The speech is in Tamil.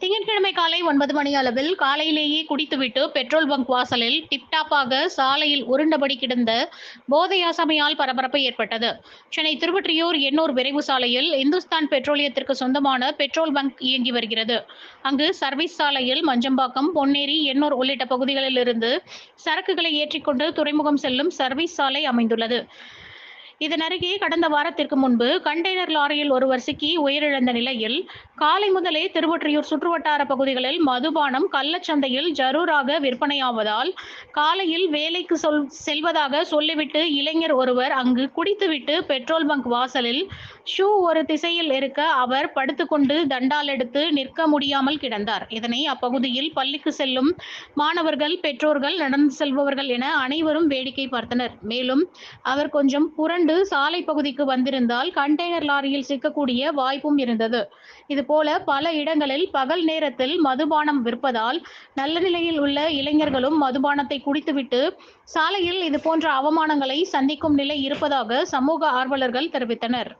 திங்கட்கிழமை காலை ஒன்பது மணி அளவில் காலையிலேயே குடித்துவிட்டு பெட்ரோல் பங்க் வாசலில் டிப்டாப்பாக சாலையில் உருண்டபடி கிடந்த போதை ஆசாமியால் பரபரப்பு ஏற்பட்டது. சென்னை திருவற்றியூர் எண்ணூர் விரைவு சாலையில் இந்துஸ்தான் பெட்ரோலியத்திற்கு சொந்தமான பெட்ரோல் பங்க் இயங்கி வருகிறது. அங்கு சர்வீஸ் சாலையில் மஞ்சம்பாக்கம் பொன்னேரி எண்ணூர் உள்ளிட்ட பகுதிகளில் இருந்து சரக்குகளை ஏற்றிக்கொண்டு துறைமுகம் செல்லும் சர்வீஸ் சாலை அமைந்துள்ளது. இதனருகே கடந்த வாரத்திற்கு முன்பு கண்டெய்னர் லாரியில் ஒருவர் சிக்கி உயிரிழந்த நிலையில் காலை முதலே திருவொற்றியூர் சுற்றுவட்டார பகுதிகளில் மதுபானம் கள்ளச்சந்தையில் ஜரூராக விற்பனையாவதால் காலையில் வேலைக்கு சொல் செல்வதாக சொல்லிவிட்டு இளைஞர் ஒருவர் அங்கு குடித்துவிட்டு பெட்ரோல் பங்க் வாசலில் ஷூ ஒரு திசையில் இருக்க அவர் படுத்துக்கொண்டு தண்டால் எடுத்து நிற்க முடியாமல் கிடந்தார். இதனை அப்பகுதியில் பள்ளிக்கு செல்லும் மாணவர்கள் பெற்றோர்கள் நடந்து செல்பவர்கள் என அனைவரும் வேடிக்கை பார்த்தனர். மேலும் அவர் கொஞ்சம் புரண்டு சாலை பகுதிக்கு வந்திருந்தால் கண்டெய்னர் லாரியில் சிக்கக்கூடிய வாய்ப்பும் இருந்தது. இதுபோல பல இடங்களில் பகல் நேரத்தில் மதுபானம் விற்பதால் நல்ல நிலையில் உள்ள இளைஞர்களும் மதுபானத்தை குடித்துவிட்டு சாலையில் இது போன்ற அவமானங்களை சந்திக்கும் நிலை இருப்பதாக சமூக ஆர்வலர்கள் தெரிவித்தனர்.